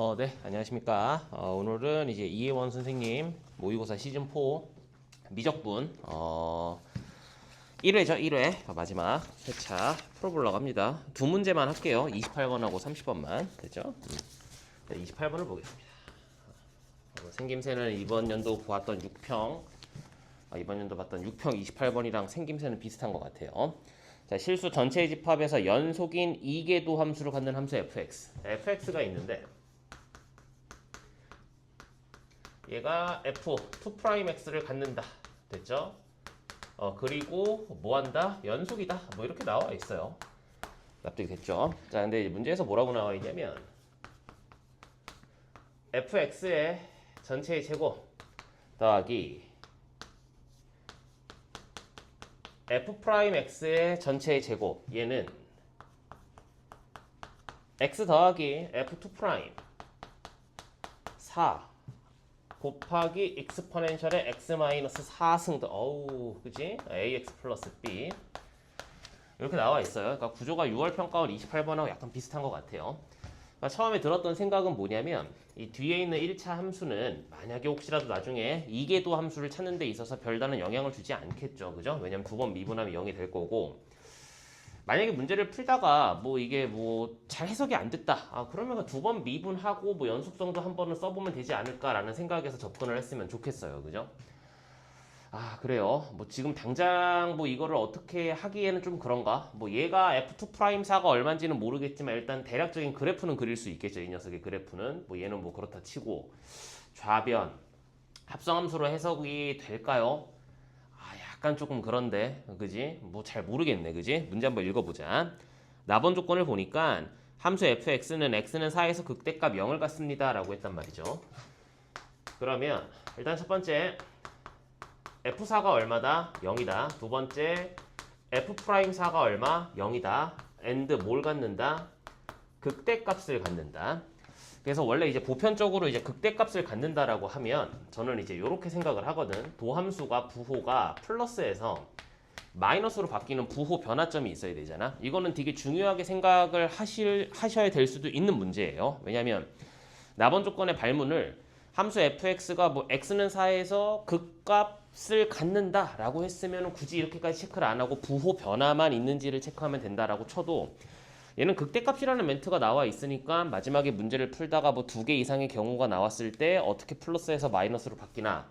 어, 네, 안녕하십니까. 어, 오늘은 이제 이혜원 선생님 모의고사 시즌 4 미적분 어, 1회죠, 1회 마지막 회차 풀어보려고 합니다. 두 문제만 할게요. 28번하고 30번만 되죠? 음. 네, 28번을 보겠습니다. 어, 생김새는 이번 연도 보았던 6평 아, 이번 연도 봤던 6평 28번이랑 생김새는 비슷한 것 같아요. 자, 실수 전체의 집합에서 연속인 이계도 함수를 갖는 함수 fx. fx가 있는데 얘가 f 2'x를 갖는다. 됐죠? 어, 그리고 뭐 한다? 연속이다. 뭐 이렇게 나와 있어요. 납득이 됐죠? 자, 근데 문제에서 뭐라고 나와 있냐면 fx의 전체의 제곱 더하기 f'x의 전체의 제곱 얘는 x 더하기 f2' 4 곱하기 익스포넨셜의 x 마이너스 4승 더 어우 그지? ax 플러스 b 이렇게 나와 있어요. 그러니까 구조가 6월 평가원 28번하고 약간 비슷한 것 같아요. 그러니까 처음에 들었던 생각은 뭐냐면 이 뒤에 있는 1차 함수는 만약에 혹시라도 나중에 이계도 함수를 찾는 데 있어서 별다른 영향을 주지 않겠죠. 그죠? 왜냐면 두 번 미분하면 0이 될 거고 만약에 문제를 풀다가 뭐 이게 뭐 잘 해석이 안 됐다. 아 그러면 두 번 미분하고 뭐 연속성도 한 번은 써보면 되지 않을까라는 생각에서 접근을 했으면 좋겠어요. 그죠? 아 그래요. 뭐 지금 당장 뭐 이거를 어떻게 하기에는 좀 그런가. 뭐 얘가 f2 프라임 4가 얼마인지는 모르겠지만 일단 대략적인 그래프는 그릴 수 있겠죠. 이 녀석의 그래프는 뭐 얘는 뭐 그렇다 치고 좌변 합성함수로 해석이 될까요? 아 약간 조금 그런데 그지? 뭐 잘 모르겠네 그지? 문제 한번 읽어보자. 나번 조건을 보니까 함수 fx는 x는 4에서 극대값 0을 갖습니다 라고 했단 말이죠. 그러면 일단 첫 번째 F4가 얼마다? 0이다. 두 번째 F'4가 얼마? 0이다. and 뭘 갖는다? 극대값을 갖는다. 그래서 원래 이제 보편적으로 이제 극대값을 갖는다라고 하면 저는 이제 이렇게 생각을 하거든. 도함수가 부호가 플러스에서 마이너스로 바뀌는 부호 변화점이 있어야 되잖아. 이거는 되게 중요하게 생각을 하실 하셔야 될 수도 있는 문제예요. 왜냐하면 나번 조건의 발문을 함수 fx가 뭐 x는 4에서 극값을 갖는다라고 했으면 굳이 이렇게까지 체크를 안 하고 부호 변화만 있는지를 체크하면 된다라고 쳐도 얘는 극대값이라는 멘트가 나와 있으니까 마지막에 문제를 풀다가 뭐 두 개 이상의 경우가 나왔을 때 어떻게 플러스에서 마이너스로 바뀌나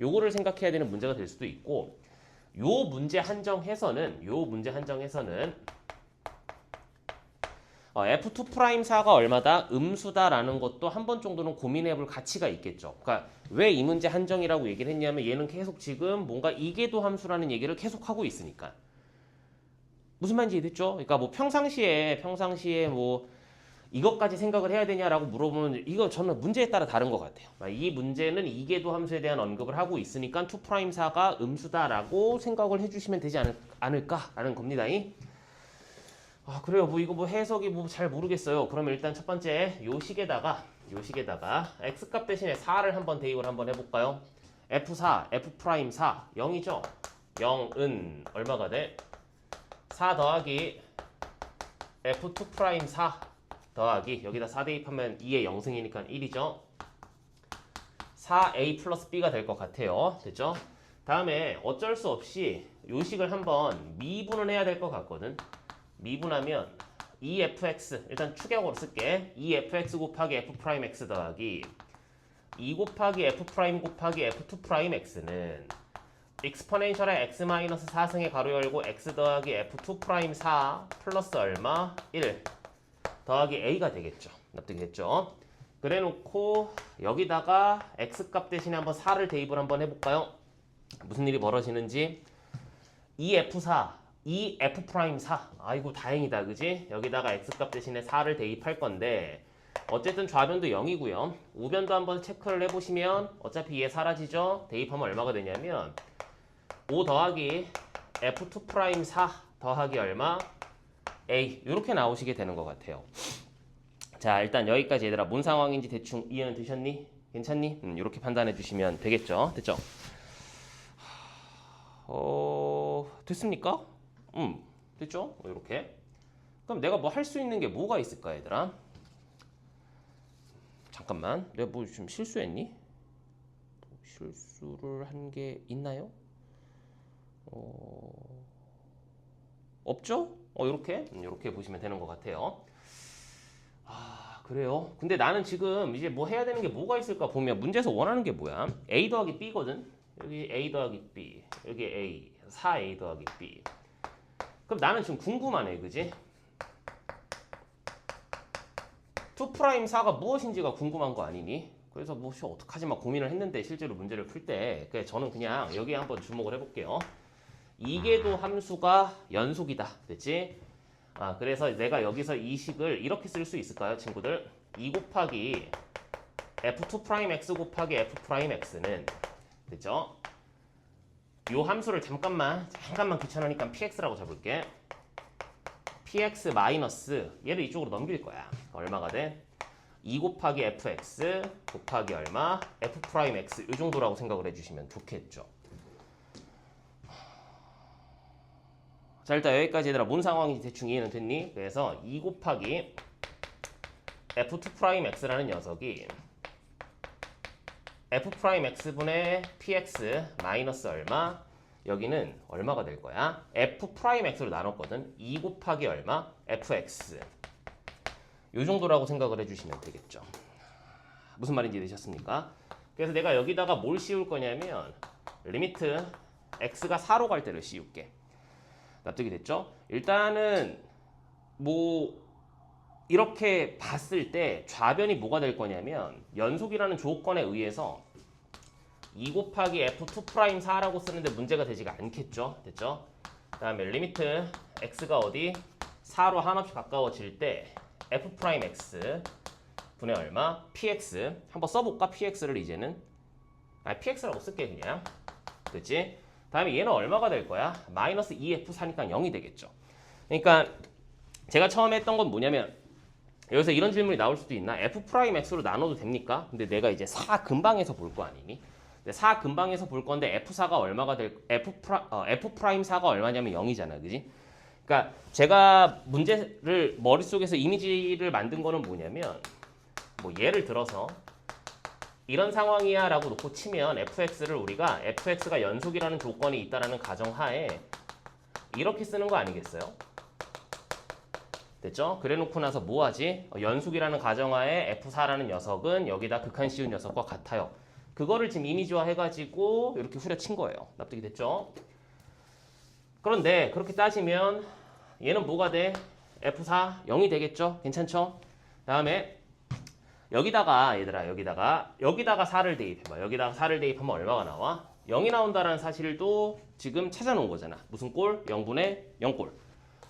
요거를 생각해야 되는 문제가 될 수도 있고 요 문제 한정해서는 요 문제 한정해서는 어, F2'4가 얼마다? 음수다라는 것도 한 번 정도는 고민해 볼 가치가 있겠죠. 그러니까 왜 이 문제 한정이라고 얘기를 했냐면 얘는 계속 지금 뭔가 이계도 함수라는 얘기를 계속 하고 있으니까. 무슨 말인지 이해됐죠? 그러니까 뭐 평상시에 평상시에 뭐 이것까지 생각을 해야 되냐라고 물어보면 이거 저는 문제에 따라 다른 것 같아요. 이 문제는 이계도 함수에 대한 언급을 하고 있으니까 2'4가 음수다라고 생각을 해주시면 되지 않을, 않을까라는 겁니다. 아 그래요 뭐 이거 뭐 해석이 뭐 잘 모르겠어요 그러면 일단 첫 번째 요 식에다가 요 식에다가 x값 대신에 4를 한번 대입을 한번 해볼까요 f4 f'4 0이죠 0은 얼마가 돼? 4 더하기 f2'4 더하기 여기다 4 대입하면 2의 0승이니까 1이죠. 4a 플러스 b가 될 것 같아요. 됐죠? 다음에 어쩔 수 없이 요 식을 한번 미분을 해야 될 것 같거든. 미분하면 2fx 일단 추격으로 쓸게. 2fx 곱하기 f'x 더하기 2 곱하기 f' 곱하기 f2'x는 익스포넨셜의 x-4승의 가로 열고 x 더하기 f2'4 플러스 얼마? 1 더하기 a가 되겠죠. 납득됐죠? 그래 놓고 여기다가 x값 대신에 한번 4를 대입을 한번 해볼까요? 무슨 일이 벌어지는지. 2f4 이 f'4 아이고 다행이다. 그지? 여기다가 x값 대신에 4를 대입할 건데 어쨌든 좌변도 0이고요. 우변도 한번 체크를 해보시면 어차피 얘 사라지죠? 대입하면 얼마가 되냐면 5 더하기 f2'4 더하기 얼마 a 이렇게 나오시게 되는 것 같아요 자 일단 여기까지 얘들아 뭔 상황인지 대충 이해는 되셨니? 괜찮니? 음, 이렇게 판단해 주시면 되겠죠 됐죠? 어... 됐습니까? 음, 됐죠? 이렇게. 그럼 내가 뭐 할 수 있는 게 뭐가 있을까, 얘들아? 잠깐만 내가 뭐 좀 실수했니? 실수를 한 게 있나요? 어... 없죠? 어 이렇게 이렇게 보시면 되는 것 같아요. 아 그래요. 근데 나는 지금 이제 뭐 해야 되는 게 뭐가 있을까 보면 문제에서 원하는 게 뭐야? a 더하기 b거든. 여기 a 더하기 b, 여기 a, 4a 더하기 b. 그럼 나는 지금 궁금하네, 그지? 2 프라임 4가 무엇인지가 궁금한 거 아니니? 그래서 뭐 씨, 어떡하지 막 고민을 했는데 실제로 문제를 풀 때 저는 그냥 여기에 한번 주목을 해볼게요. 이계도 함수가 연속이다. 됐지? 아 그래서 내가 여기서 이 식을 이렇게 쓸 수 있을까요, 친구들? 2 곱하기 f2 프라임 x 곱하기 f 프라임 x는 됐죠? 요 함수를 잠깐만 잠깐만 귀찮으니까 px라고 잡을게. px 마이너스 얘를 이쪽으로 넘길 거야. 얼마가 돼? 2 곱하기 fx 곱하기 얼마? f 프라임 x 이 정도라고 생각을 해주시면 좋겠죠. 자 일단 여기까지 얘들아 뭔 상황인지 대충 이해는 됐니? 그래서 2 곱하기 f2 프라임 x라는 녀석이 f 프라임 x분의 px 마이너스 얼마? 여기는 얼마가 될 거야? f 프라임 x로 나눴거든. 2 곱하기 얼마? fx 요 정도라고 생각을 해주시면 되겠죠. 무슨 말인지 되셨습니까? 그래서 내가 여기다가 뭘 씌울 거냐면 리미트 x가 4로 갈 때를 씌울게. 납득이 됐죠? 일단은 뭐 이렇게 봤을 때 좌변이 뭐가 될 거냐면 연속이라는 조건에 의해서 2 곱하기 f2 프라임 4라고 쓰는데 문제가 되지가 않겠죠? 됐죠? 그 다음에 리미트 x가 어디 4로 한없이 가까워질 때 f 프라임 x 분의 얼마? px 한번 써볼까? px를 이제는 아 px라고 쓸게 그냥 그렇지? 다음에 얘는 얼마가 될 거야? 마이너스 2f4니까 0이 되겠죠. 그러니까 제가 처음에 했던 건 뭐냐면 여기서 이런 질문이 나올 수도 있나? f 프라임 x로 나눠도 됩니까? 근데 내가 이제 4 근방에서 볼 거 아니니? 근데 4 근방에서 볼 건데 f4가 얼마가 될 f 프라 어, f 프라임 4가 얼마냐면 0이잖아. 그지? 그러니까 제가 문제를 머릿속에서 이미지를 만든 거는 뭐냐면 뭐 예를 들어서 이런 상황이야 라고 놓고 치면 fx를 우리가 fx가 연속이라는 조건이 있다라는 가정하에 이렇게 쓰는 거 아니겠어요? 됐죠? 그래 놓고 나서 뭐 하지? 어, 연속이라는 가정하에 f4라는 녀석은 여기다 극한 씌운 녀석과 같아요. 그거를 지금 이미지화 해가지고 이렇게 후려친 거예요. 납득이 됐죠? 그런데 그렇게 따지면 얘는 뭐가 돼? F4 0이 되겠죠? 괜찮죠? 다음에 여기다가 얘들아 여기다가 여기다가 4를 대입해봐. 여기다가 4를 대입하면 얼마가 나와? 0이 나온다라는 사실도 지금 찾아놓은 거잖아. 무슨 꼴? 0분의 0꼴.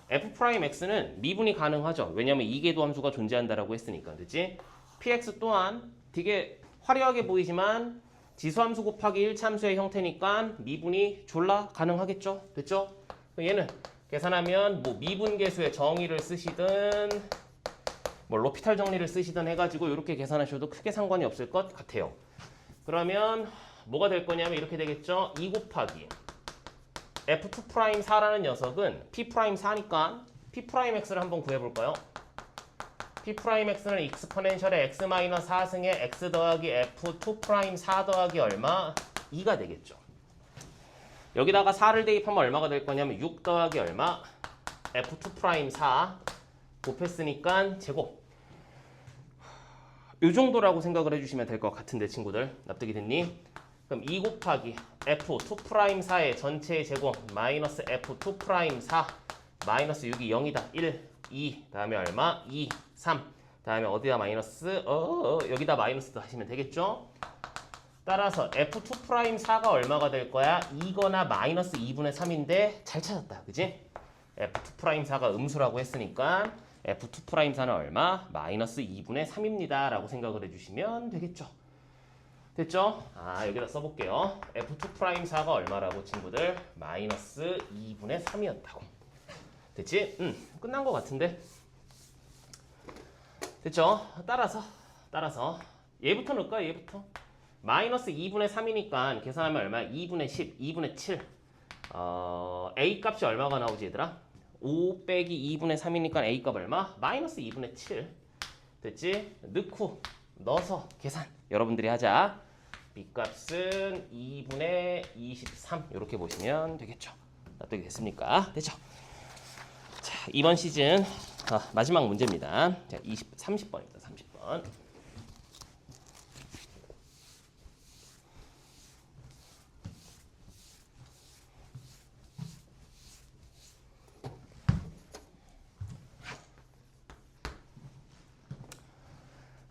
f 프라임 x는 미분이 가능하죠. 왜냐면 이계도 함수가 존재한다라고 했으니까. 됐지? px 또한 되게 화려하게 보이지만 지수함수 곱하기 1참수의 형태니까 미분이 졸라 가능하겠죠? 됐죠? 얘는 계산하면 뭐 미분계수의 정의를 쓰시든 뭐 로피탈 정리를 쓰시든 해가지고 이렇게 계산하셔도 크게 상관이 없을 것 같아요. 그러면 뭐가 될 거냐면 이렇게 되겠죠? 2 곱하기 f2 프라임 4라는 녀석은 p 프라임 4니까 p 프라임 x를 한번 구해볼까요? p 프라임 x는 익스포넨셜의 x 마이너스 4승의 x 더하기 f2 프라임 4 더하기 얼마? 2가 되겠죠. 여기다가 4를 대입하면 얼마가 될 거냐면 6 더하기 얼마? f2 프라임 4 곱했으니까 제곱. 이 정도라고 생각을 해주시면 될 것 같은데 친구들 납득이 됐니? 그럼 2 곱하기 f2 프라임 4의 전체의 제곱 마이너스 f2 프라임 4 마이너스 6이 0이다 1 2 다음에 얼마 2 3 다음에 어디다 마이너스 어, 어 여기다 마이너스도 하시면 되겠죠? 따라서 f2 프라임 4가 얼마가 될 거야? 2거나 마이너스 2분의 3인데 잘 찾았다 그지? f2 프라임 4가 음수라고 했으니까 f2 프라임 4는 얼마? 마이너스 2분의 3입니다 라고 생각을 해주시면 되겠죠 됐죠? 아 여기다 써볼게요 f2 프라임 4가 얼마라고 친구들? 마이너스 2분의 3이었다고 됐지? 응 끝난 것 같은데 됐죠? 따라서 따라서 얘부터 넣을까 얘부터 마이너스 2분의 3이니까 계산하면 얼마? 2분의 10, 2분의 7 어, A 값이 얼마가 나오지 얘들아? 5 빼기 2분의 3이니까 A 값 얼마? 마이너스 2분의 7 됐지? 넣고 넣어서 계산 여러분들이 하자. b 값은 2분의 23 이렇게 보시면 되겠죠. 납득이 됐습니까? 됐죠? 자, 이번 시즌 아, 마지막 문제입니다. 자, 20, 30번입니다. 30번.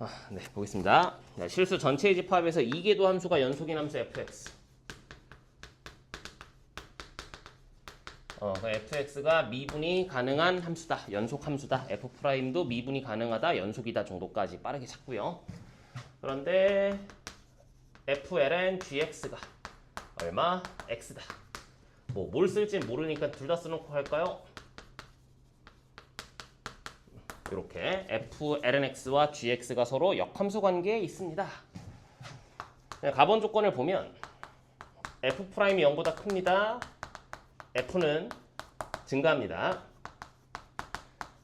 아, 네, 보겠습니다. 자, 실수 전체의 집합에서 이계도 함수가 연속인 함수 fx. 어, 그 fx가 미분이 가능한 함수다. 연속 함수다. f 프라임도 미분이 가능하다. 연속이다 정도까지 빠르게 찾고요. 그런데 fln gx가 얼마? x다. 뭐 뭘 쓸지 모르니까 둘 다 써놓고 할까요? 이렇게 flnx와 gx가 서로 역함수 관계에 있습니다. 네, 가본 조건을 보면 f 프라임이 0보다 큽니다. f는 증가합니다.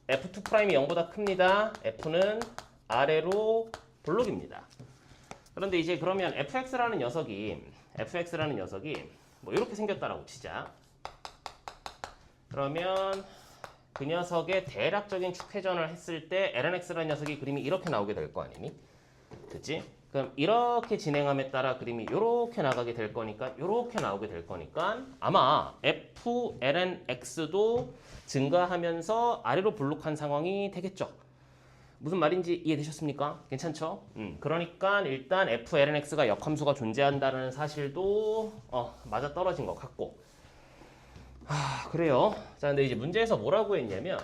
f2 프라임이 0보다 큽니다. f는 아래로 블록입니다. 그런데 이제 그러면 fx라는 녀석이 fx라는 녀석이 뭐 이렇게 생겼다라고 치자. 그러면 그 녀석의 대략적인 축회전을 했을 때 lnx라는 녀석이 그림이 이렇게 나오게 될 거 아니니? 그치? 그럼 이렇게 진행함에 따라 그림이 이렇게 나가게 될 거니까 이렇게 나오게 될 거니까 아마 flnx도 증가하면서 아래로 블록한 상황이 되겠죠. 무슨 말인지 이해되셨습니까? 괜찮죠? 음, 그러니까 일단 flnx가 역함수가 존재한다는 사실도 어, 맞아 떨어진 것 같고 아 그래요. 자 근데 이제 문제에서 뭐라고 했냐면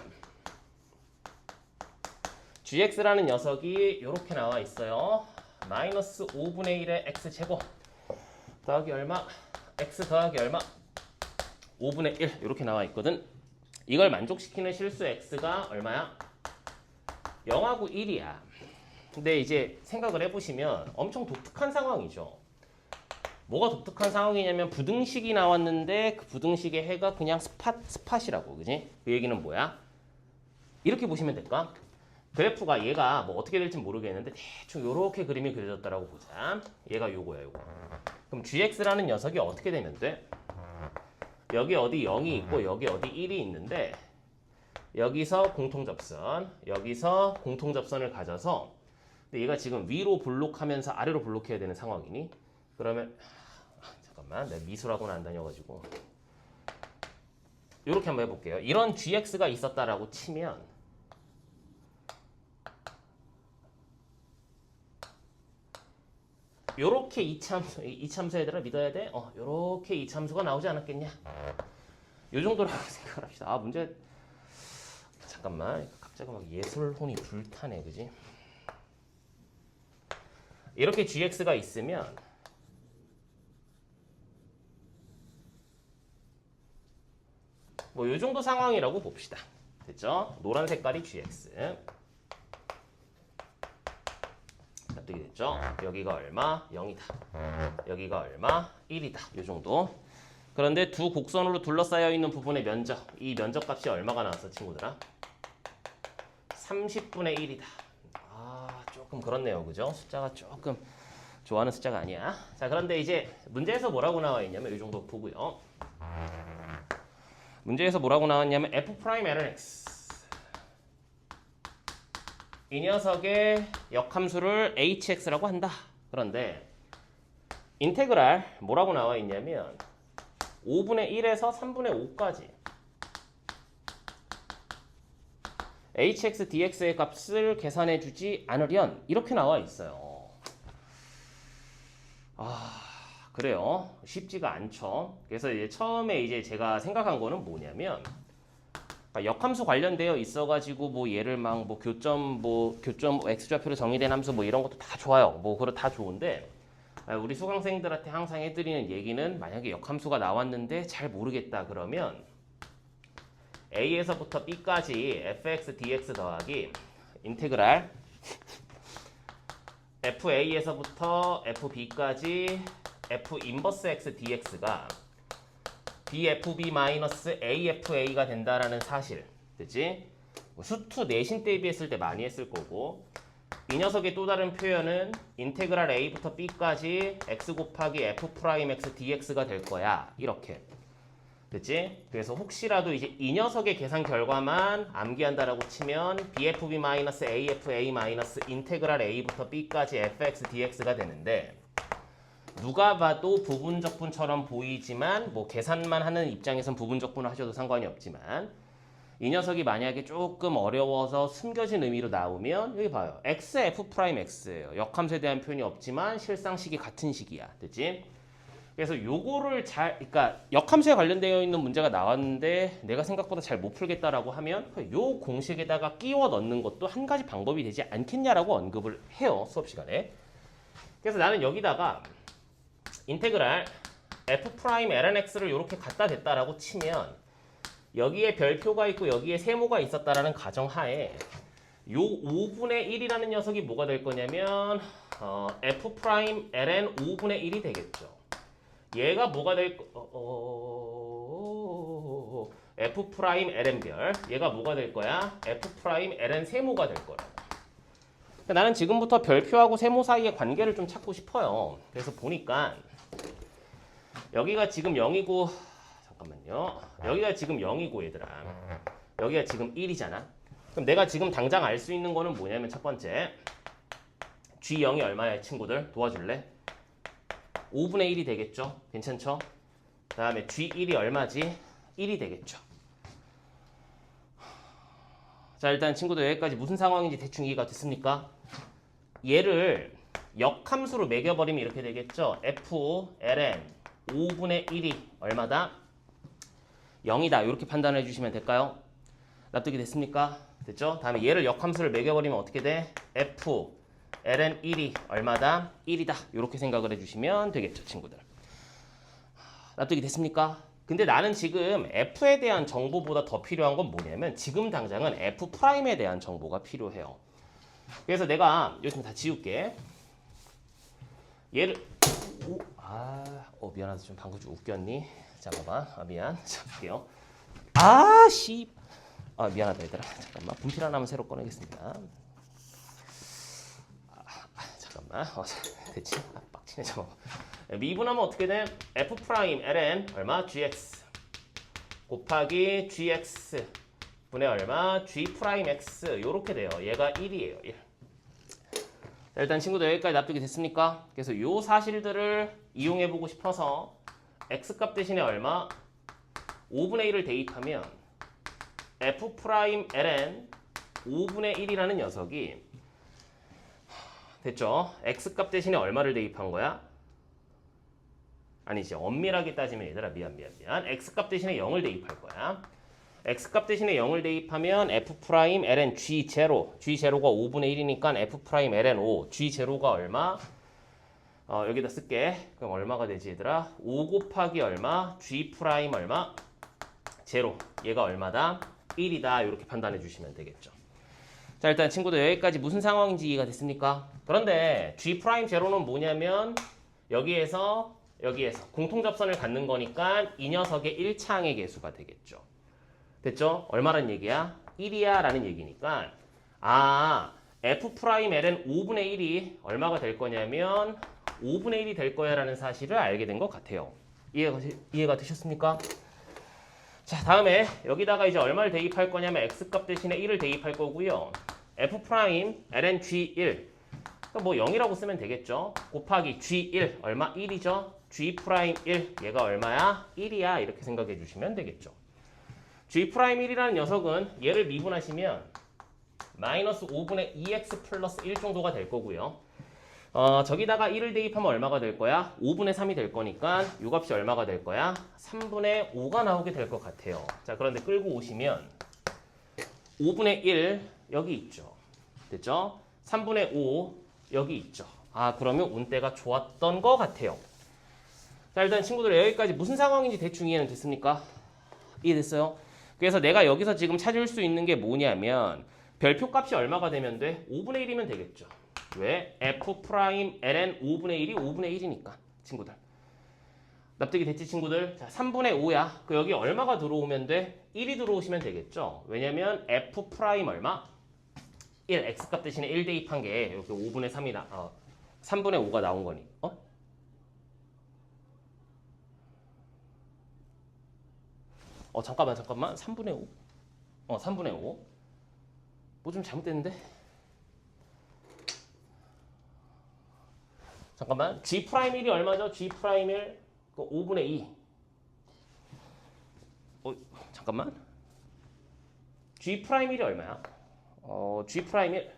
gx라는 녀석이 이렇게 나와 있어요. 마이너스 5분의 1의 x 제곱 더하기 얼마? x 더하기 얼마? 5분의 1 이렇게 나와 있거든. 이걸 만족시키는 실수 x가 얼마야? 0하고 1이야. 근데 이제 생각을 해보시면 엄청 독특한 상황이죠. 뭐가 독특한 상황이냐면 부등식이 나왔는데 그 부등식의 해가 그냥 스팟 스팟이라고 그지? 그 얘기는 뭐야? 이렇게 보시면 될까? 그래프가 얘가 뭐 어떻게 될지 모르겠는데 대충 이렇게 그림이 그려졌다라고 보자. 얘가 요거야 요거. 그럼 gx라는 녀석이 어떻게 되면 돼? 여기 어디 0이 있고 여기 어디 1이 있는데 여기서 공통접선, 여기서 공통접선을 가져서 근데 얘가 지금 위로 블록하면서 아래로 블록해야 되는 상황이니? 그러면 아, 잠깐만 내가 미술학원 안 다녀가지고 이렇게 한번 해볼게요. 이런 gx가 있었다라고 치면 요렇게 이참수 이참수 얘들아 믿어야 돼? 어 요렇게 이참수가 나오지 않았겠냐? 요 정도로 생각을 합시다. 아 문제 잠깐만 갑자기 막 예술혼이 불타네 그지? 이렇게 gx가 있으면 뭐요 정도 상황이라고 봅시다. 됐죠? 노란 색깔이 gx. 납득이 됐죠? 여기가 얼마? 0이다. 여기가 얼마? 1이다. 요 정도. 그런데 두 곡선으로 둘러싸여 있는 부분의 면적, 이 면적 값이 얼마가 나왔어, 친구들아? 30분의 1이다. 아, 조금 그렇네요. 그죠? 숫자가 조금 좋아하는 숫자가 아니야. 자, 그런데 이제 문제에서 뭐라고 나와 있냐면 이 정도 보고요. 문제에서 뭐라고 나왔냐면 f 프라임 lnx 이 녀석의 역함수를 hx라고 한다. 그런데 인테그랄 뭐라고 나와 있냐면 5분의 1에서 3분의 5까지 hx dx의 값을 계산해 주지 않으련 이렇게 나와 있어요. 아 그래요. 쉽지가 않죠. 그래서 이제 처음에 이제 제가 생각한 거는 뭐냐면 그러니까 역함수 관련되어 있어가지고 뭐 얘를 막 뭐 교점 뭐 교점 x좌표로 정의된 함수 뭐 이런 것도 다 좋아요. 뭐 그거 다 좋은데 아, 우리 수강생들한테 항상 해드리는 얘기는 만약에 역함수가 나왔는데 잘 모르겠다 그러면 a에서부터 b까지 fx dx 더하기 인테그랄 fa에서부터 fb까지 f 인버스 x dx가 bfb 마이너스 afa가 된다라는 사실, 그지? 뭐 수투 내신 대비했을 때 많이 했을 거고 이 녀석의 또 다른 표현은 인테그랄 a부터 b까지 x 곱하기 f 프라임 x dx가 될 거야. 이렇게. 됐지? 그래서 혹시라도 이제 이 녀석의 계산 결과만 암기한다라고 치면 bfb-afa- 인테그랄 a부터 b까지 fx dx가 되는데 누가 봐도 부분적분처럼 보이지만 뭐 계산만 하는 입장에선 부분적분을 하셔도 상관이 없지만 이 녀석이 만약에 조금 어려워서 숨겨진 의미로 나오면 여기 봐요. x f 프라임 x예요. 역함수에 대한 표현이 없지만 실상식이 같은 식이야. 됐지? 그래서 요거를 잘 그러니까 역함수에 관련되어 있는 문제가 나왔는데 내가 생각보다 잘 못 풀겠다라고 하면 요 공식에다가 끼워 넣는 것도 한 가지 방법이 되지 않겠냐라고 언급을 해요. 수업 시간에. 그래서 나는 여기다가 인테그랄 f 프라임 ln x를 이렇게 갖다 댔다라고 치면 여기에 별표가 있고 여기에 세모가 있었다라는 가정하에 요 5분의 1이라는 녀석이 뭐가 될 거냐면 어, f 프라임 ln 5분의 1이 되겠죠. 얘가 뭐가 될 거? 어, 어, f 프라임 ln 별 얘가 뭐가 될 거야? f 프라임 ln 세모가 될 거야. 나는 지금부터 별표하고 세모 사이의 관계를 좀 찾고 싶어요. 그래서 보니까 여기가 지금 0이고 잠깐만요. 여기가 지금 0이고 얘들아. 여기가 지금 1이잖아. 그럼 내가 지금 당장 알 수 있는 거는 뭐냐면 첫 번째 G0이 얼마야 친구들? 도와줄래? 5분의 1이 되겠죠? 괜찮죠? 그 다음에 G1이 얼마지? 1이 되겠죠. 자 일단 친구들 여기까지 무슨 상황인지 대충 이해가 됐습니까? 얘를 역함수로 매겨버리면 이렇게 되겠죠? F, ln 5분의 1이 얼마다? 0이다. 이렇게 판단해 주시면 될까요? 납득이 됐습니까? 됐죠? 다음에 얘를 역함수를 매겨버리면 어떻게 돼? F, ln 1이 얼마다? 1이다. 이렇게 생각을 해주시면 되겠죠, 친구들. 납득이 됐습니까? 근데 나는 지금 F에 대한 정보보다 더 필요한 건 뭐냐면 지금 당장은 F 프라임에 대한 정보가 필요해요. 그래서 내가 요즘 다 지울게. 얘를 오, 아, 어 미안하다 좀 방금 좀 웃겼니? 잠깐만, 아 미안. 자 볼게요. 아 씨, 아 미안하다 얘들아. 잠깐만 분필 하나만 새로 꺼내겠습니다. 아, 아, 잠깐만, 어, 됐지? 아, 빡치네 잠깐만. 미분하면 어떻게 돼? f 프라임 ln 얼마? gx 곱하기 gx 분의 얼마? g 프라임 x 요렇게 돼요. 얘가 1이에요. 1. 자, 일단 친구들 여기까지 납득이 됐습니까? 그래서 요 사실들을 이용해 보고 싶어서 x 값 대신에 얼마? 5분의 1을 대입하면 f 프라임 ln 5분의 1이라는 녀석이 됐죠? x 값 대신에 얼마를 대입한 거야? 아니지 엄밀하게 따지면 얘들아 미안 미안 미안 x 값 대신에 0을 대입할 거야 x 값 대신에 0을 대입하면 f 프라임 ln g 제로 g 제로가 5분의 1이니까 f 프라임 ln 5 g 제로가 얼마? 어, 여기다 쓸게. 그럼 얼마가 되지 얘들아? 5 곱하기 얼마? G 프라임 얼마? 제로. 얘가 얼마다? 1이다. 이렇게 판단해 주시면 되겠죠. 자 일단 친구들 여기까지 무슨 상황인지 이해가 됐습니까? 그런데 g 프라임 제로는 뭐냐면 여기에서 여기에서 공통접선을 갖는 거니까 이 녀석의 1차항의 개수가 되겠죠. 됐죠? 얼마란 얘기야? 1이야 라는 얘기니까 아 f 프라임 ln 5분의 1이 얼마가 될 거냐면 5분의 1이 될 거야 라는 사실을 알게 된 것 같아요. 이해가, 이해가 되셨습니까? 자 다음에 여기다가 이제 얼마를 대입할 거냐면 x값 대신에 1을 대입할 거고요. f 프라임 ln g1 뭐 0이라고 쓰면 되겠죠. 곱하기 G1 얼마? 1이죠. G 프라임 1 얘가 얼마야? 1이야 이렇게 생각해 주시면 되겠죠. G 프라임 1이라는 녀석은 얘를 미분하시면 마이너스 5분의 2x 플러스 1 정도가 될 거고요. 어, 저기다가 1을 대입하면 얼마가 될 거야? 5분의 3이 될 거니까 이 값이 얼마가 될 거야? 3분의 5가 나오게 될 것 같아요. 자 그런데 끌고 오시면 5분의 1 여기 있죠. 됐죠? 3분의 5 여기 있죠. 아 그러면 운때가 좋았던 것 같아요. 자 일단 친구들 여기까지 무슨 상황인지 대충 이해는 됐습니까? 이해됐어요? 그래서 내가 여기서 지금 찾을 수 있는 게 뭐냐면 별표 값이 얼마가 되면 돼? 5분의 1이면 되겠죠. 왜? f 프라임 ln 5분의 1이 5분의 1이니까 친구들. 납득이 됐지 친구들? 자 3분의 5야. 그 여기 얼마가 들어오면 돼? 1이 들어오시면 되겠죠. 왜냐면 f 프라임 얼마? 1 x값 대신에 1 대입한 게 이렇게 5분의 3이 나 어, 3분의 5가 나온 거니. 어? 어 잠깐만 잠깐만 3분의 5? 어 3분의 5? 뭐 좀 잘못됐는데? 잠깐만 g 프라임 1이 얼마죠? g 프라임 1그 5분의 2 어, 잠깐만 g 프라임 1이 얼마야? 어, g 프라임 1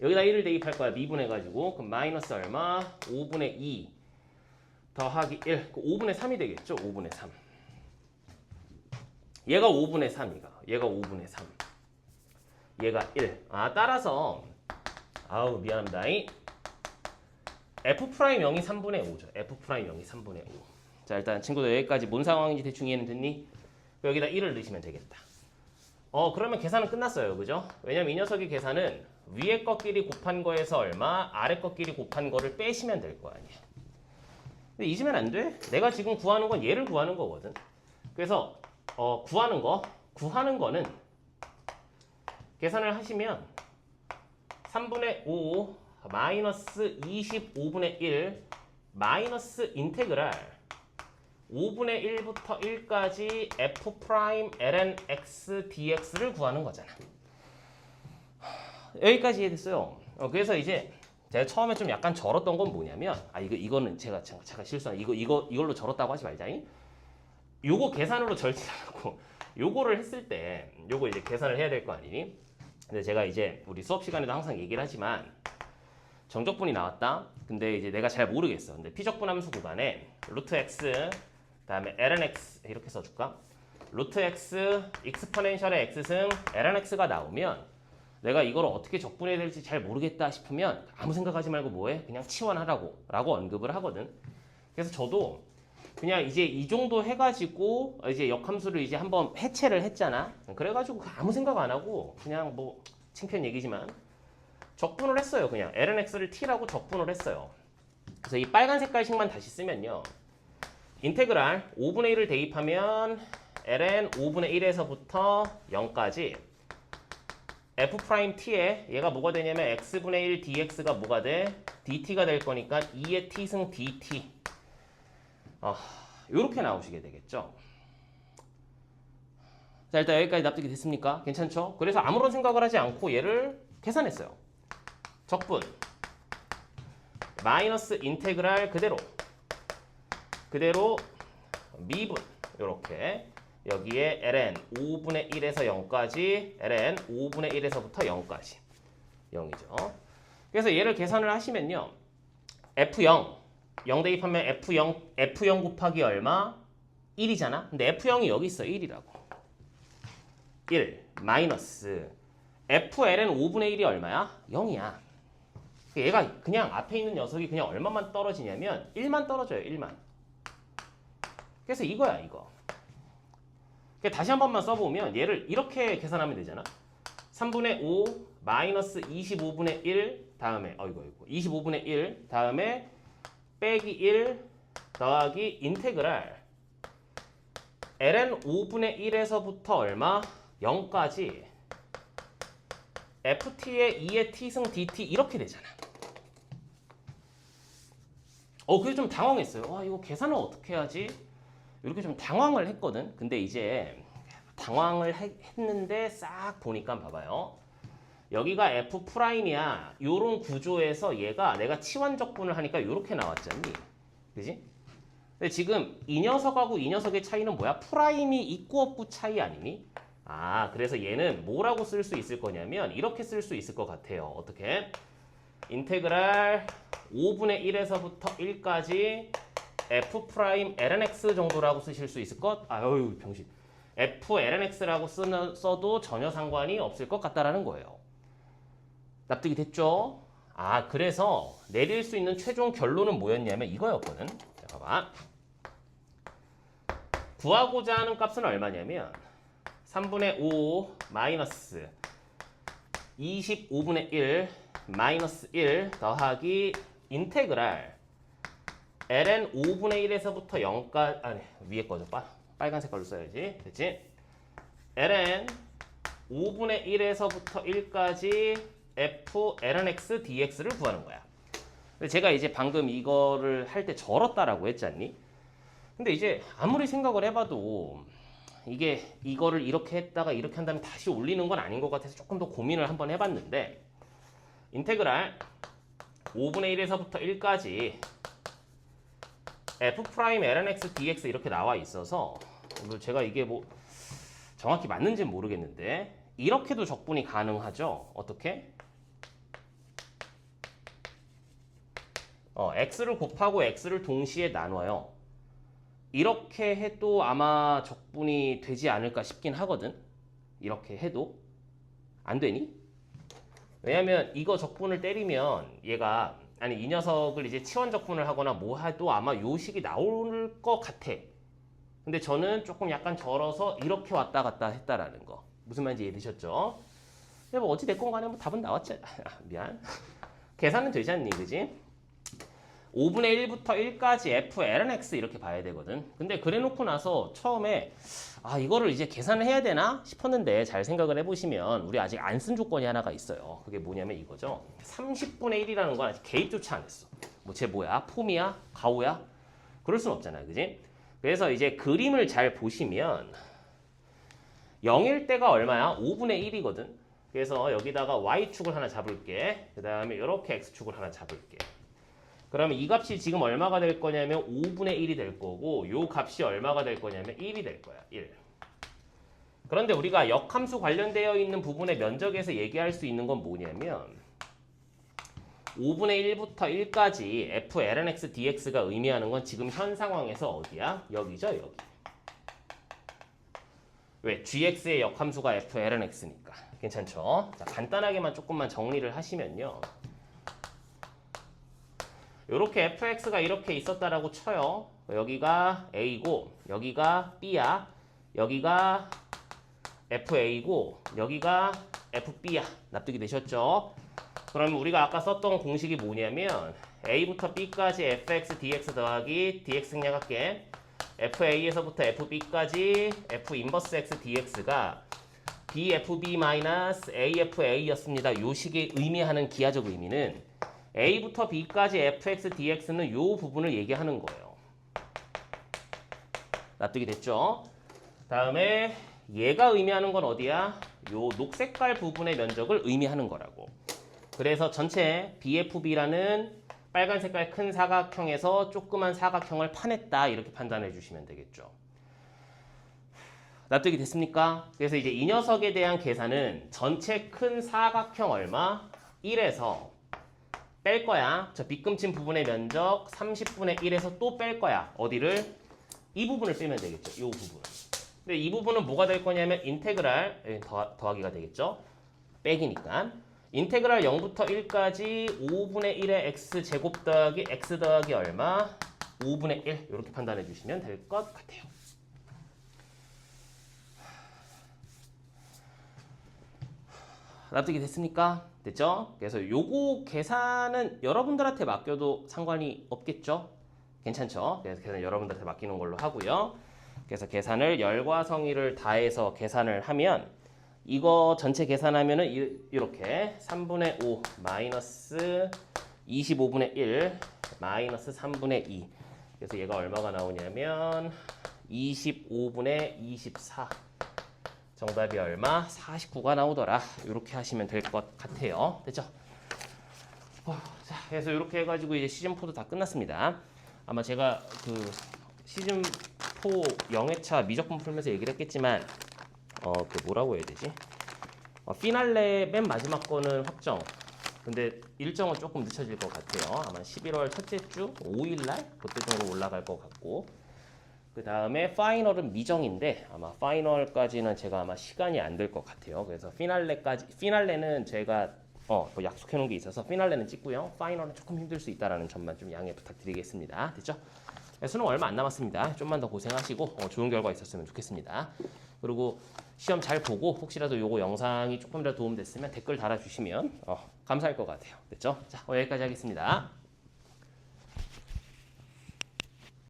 여기다 1을 대입할 거야 미분해가지고 그럼 마이너스 얼마? 5분의 2 더하기 1그 5분의 3이 되겠죠? 5분의 3 얘가 5분의 3이가. 얘가 5분의 3 얘가 1 아 따라서. 아우 미안합니다. f 프라임 0이 3분의 5죠. F 프라임 0이 3분의 5 자 일단 친구들 여기까지 뭔 상황인지 대충 이해는 됐니? 여기다 1을 넣으시면 되겠다. 어 그러면 계산은 끝났어요. 그죠? 왜냐면 이 녀석의 계산은 위에 것끼리 곱한 거에서 얼마 아래 것끼리 곱한 거를 빼시면 될 거 아니야 근데 잊으면 안 돼? 내가 지금 구하는 건 얘를 구하는 거거든. 그래서 어, 구하는 거 구하는 거는 계산을 하시면 3분의 5 마이너스 25분의 1 마이너스 인테그랄 5분의 1부터 1까지 f 프라임 ln x dx를 구하는 거잖아. 여기까지 이해됐어요. 어, 그래서 이제 제가 처음에 좀 약간 절었던 건 뭐냐면 아 이거 이거는 제가 제가 실수한 이거 이거 이걸로 절었다고 하지 말자잉. 요거 계산으로 절지 않고 요거를 했을 때 요거 이제 계산을 해야 될 거 아니니? 근데 제가 이제 우리 수업 시간에도 항상 얘기를 하지만 정적분이 나왔다. 근데 이제 내가 잘 모르겠어. 근데 피적분 함수 구간에 루트 x 그다음에 ln x 이렇게 써줄까? 루트 x 익스포넨셜의 x승 ln x가 나오면 내가 이걸 어떻게 적분해야 될지 잘 모르겠다 싶으면 아무 생각하지 말고 뭐해? 그냥 치환하라고 라고 언급을 하거든. 그래서 저도 그냥 이제 이 정도 해가지고 이제 역함수를 이제 한번 해체를 했잖아. 그래가지고 아무 생각 안 하고 그냥 뭐 창피한 얘기지만 적분을 했어요. 그냥 ln x를 t라고 적분을 했어요. 그래서 이 빨간 색깔식만 다시 쓰면요. 인테그랄 5분의 1을 대입하면 ln 5분의 1에서부터 0까지 f 프라임 t에 얘가 뭐가 되냐면 x분의 1 dx가 뭐가 돼? dt가 될 거니까 2의 t승 dt 어, 이렇게 나오시게 되겠죠. 자 일단 여기까지 납득이 됐습니까? 괜찮죠? 그래서 아무런 생각을 하지 않고 얘를 계산했어요. 적분 마이너스 인테그랄 그대로 그대로 미분 이렇게 여기에 ln 5분의 1에서 0까지 ln 5분의 1에서부터 0까지 0이죠. 그래서 얘를 계산을 하시면요. f0 0 대입하면 f0 f0 곱하기 얼마? 1이잖아. 근데 f0이 여기 있어. 1이라고. 1 마이너스 fln 5분의 1이 얼마야? 0이야. 얘가 그냥 앞에 있는 녀석이 그냥 얼마만 떨어지냐면 1만 떨어져요. 1만. 그래서 이거야, 이거. 그러니까 다시 한 번만 써보면 얘를 이렇게 계산하면 되잖아. 3분의 5 마이너스 25분의 1 다음에 어이구 어이구 25분의 1 다음에 빼기 1 더하기 인테그랄 ln 5분의 1에서부터 얼마? 0까지 ft의 2의 t승 dt 이렇게 되잖아. 어, 그래서 좀 당황했어요. 와, 이거 계산을 어떻게 하지? 이렇게 좀 당황을 했거든. 근데 이제 당황을 해- 했는데 싹 보니까 봐봐요. 여기가 f 프라임이야. 요런 구조에서 얘가 내가 치환적분을 하니까 이렇게 나왔잖니. 그지? 근데 지금 이 녀석하고 이 녀석의 차이는 뭐야? 프라임이 있고 없고 차이 아니니? 아, 그래서 얘는 뭐라고 쓸 수 있을 거냐면 이렇게 쓸 수 있을 것 같아요. 어떻게? 인테그랄 5분의 1에서부터 1까지 f 프라임 ln x 정도라고 쓰실 수 있을 것? 아유, 병신. f ln x라고 쓰는, 써도 전혀 상관이 없을 것 같다라는 거예요. 납득이 됐죠? 아, 그래서 내릴 수 있는 최종 결론은 뭐였냐면 이거였거든. 자, 봐봐. 구하고자 하는 값은 얼마냐면 3분의 5 마이너스 25분의 1 마이너스 1 더하기 인테그랄 ln 5분의 1에서부터 0까지 아니 위에 거죠. 빨, 빨간 색깔로 써야지. 됐지? ln 5분의 1에서부터 1까지 f ln x dx를 구하는 거야. 근데 제가 이제 방금 이거를 할 때 절었다라고 했지 않니? 근데 이제 아무리 생각을 해봐도 이게 이거를 이렇게 했다가 이렇게 한 다음에 다시 올리는 건 아닌 것 같아서 조금 더 고민을 한번 해봤는데 인테그랄 5분의 1에서부터 1까지 f 프라임 ln x dx 이렇게 나와 있어서 뭐 제가 이게 뭐 정확히 맞는지는 모르겠는데 이렇게도 적분이 가능하죠. 어떻게? 어, x를 곱하고 x를 동시에 나눠요. 이렇게 해도 아마 적분이 되지 않을까 싶긴 하거든. 이렇게 해도 안 되니? 왜냐면 이거 적분을 때리면 얘가 아니 이 녀석을 이제 치원 적분을 하거나 뭐 해도 아마 요 식이 나올 것 같아. 근데 저는 조금 약간 절어서 이렇게 왔다 갔다 했다라는 거. 무슨 말인지 이해되셨죠? 근데 뭐 어찌 됐건 간에 뭐 답은 나왔지. 아, 미안. 계산은 되지 않니, 그지? 5분의 1부터 1까지 f ln x 이렇게 봐야 되거든. 근데 그래 놓고 나서 처음에 아 이거를 이제 계산을 해야 되나 싶었는데 잘 생각을 해보시면 우리 아직 안 쓴 조건이 하나가 있어요. 그게 뭐냐면 이거죠. 30분의 1이라는 건 아직 개입조차 안 했어. 뭐 쟤 뭐야? 폼이야? 가오야? 그럴 순 없잖아요. 그지? 그래서 이제 그림을 잘 보시면 0일 때가 얼마야? 5분의 1이거든. 그래서 여기다가 y축을 하나 잡을게. 그 다음에 이렇게 x축을 하나 잡을게. 그러면 이 값이 지금 얼마가 될 거냐면 5분의 1이 될 거고 요 값이 얼마가 될 거냐면 1이 될 거야. 1. 그런데 우리가 역함수 관련되어 있는 부분의 면적에서 얘기할 수 있는 건 뭐냐면 5분의 1부터 1까지 f ln x dx가 의미하는 건 지금 현 상황에서 어디야? 여기죠, 여기. 왜? gx의 역함수가 f ln x니까. 괜찮죠? 자, 간단하게만 조금만 정리를 하시면요. 이렇게 fx가 이렇게 있었다라고 쳐요. 여기가 a고 여기가 b야. 여기가 fa고 여기가 fb야. 납득이 되셨죠? 그러면 우리가 아까 썼던 공식이 뭐냐면 a부터 b까지 fx dx 더하기 dx 생략할게. fa에서부터 fb까지 f 인버스 x dx가 bfb 마이너스 afa였습니다. 요 식의 의미하는 기하적 의미는 a부터 b까지 fx dx는 요 부분을 얘기하는 거예요. 납득이 됐죠? 다음에 얘가 의미하는 건 어디야? 요 녹색깔 부분의 면적을 의미하는 거라고. 그래서 전체 BFB라는 빨간 색깔 큰 사각형에서 조그만 사각형을 파냈다 이렇게 판단해 주시면 되겠죠. 납득이 됐습니까? 그래서 이제 이 녀석에 대한 계산은 전체 큰 사각형 얼마? 1에서 뺄 거야. 저 빗금친 부분의 면적 30분의 1에서 또 뺄 거야. 어디를? 이 부분을 빼면 되겠죠. 이 부분. 근데 이 부분은 뭐가 될 거냐면 인테그랄 예, 더, 더하기가 되겠죠. 빼기니까. 인테그랄 0부터 1까지 5분의 1의 x 제곱 더하기 x 더하기 얼마? 5분의 1 이렇게 판단해 주시면 될 것 같아요. 납득이 됐습니까? 됐죠? 그래서 요거 계산은 여러분들한테 맡겨도 상관이 없겠죠? 괜찮죠? 그래서 계산 여러분들한테 맡기는 걸로 하고요. 그래서 계산을 열과 성의를 다해서 계산을 하면 이거 전체 계산하면은 이- 이렇게 3분의 5 마이너스 25분의 1 마이너스 3분의 2 그래서 얘가 얼마가 나오냐면 25분의 24 정답이 얼마? 49가 나오더라. 이렇게 하시면 될 것 같아요. 됐죠? 어, 자, 그래서 이렇게 해가지고 이제 시즌 4도 다 끝났습니다. 아마 제가 그 시즌 4 영회차 미적분 풀면서 얘기를 했겠지만 어 그 뭐라고 해야 되지? 어, 피날레 맨 마지막 거는 확정. 근데 일정은 조금 늦춰질 것 같아요. 아마 11월 첫째 주 5일 날 그때 정도 올라갈 것 같고 그 다음에 파이널은 미정인데 아마 파이널까지는 제가 아마 시간이 안 될 것 같아요. 그래서 피날레까지 피날레는 제가 어, 뭐 약속해 놓은 게 있어서 피날레는 찍고요. 파이널은 조금 힘들 수 있다라는 점만 좀 양해 부탁드리겠습니다. 됐죠? 네, 수능 얼마 안 남았습니다. 좀만 더 고생하시고 어, 좋은 결과 있었으면 좋겠습니다. 그리고 시험 잘 보고 혹시라도 요거 영상이 조금이라도 도움됐으면 댓글 달아주시면 어, 감사할 것 같아요. 됐죠? 자, 오늘 여기까지 하겠습니다.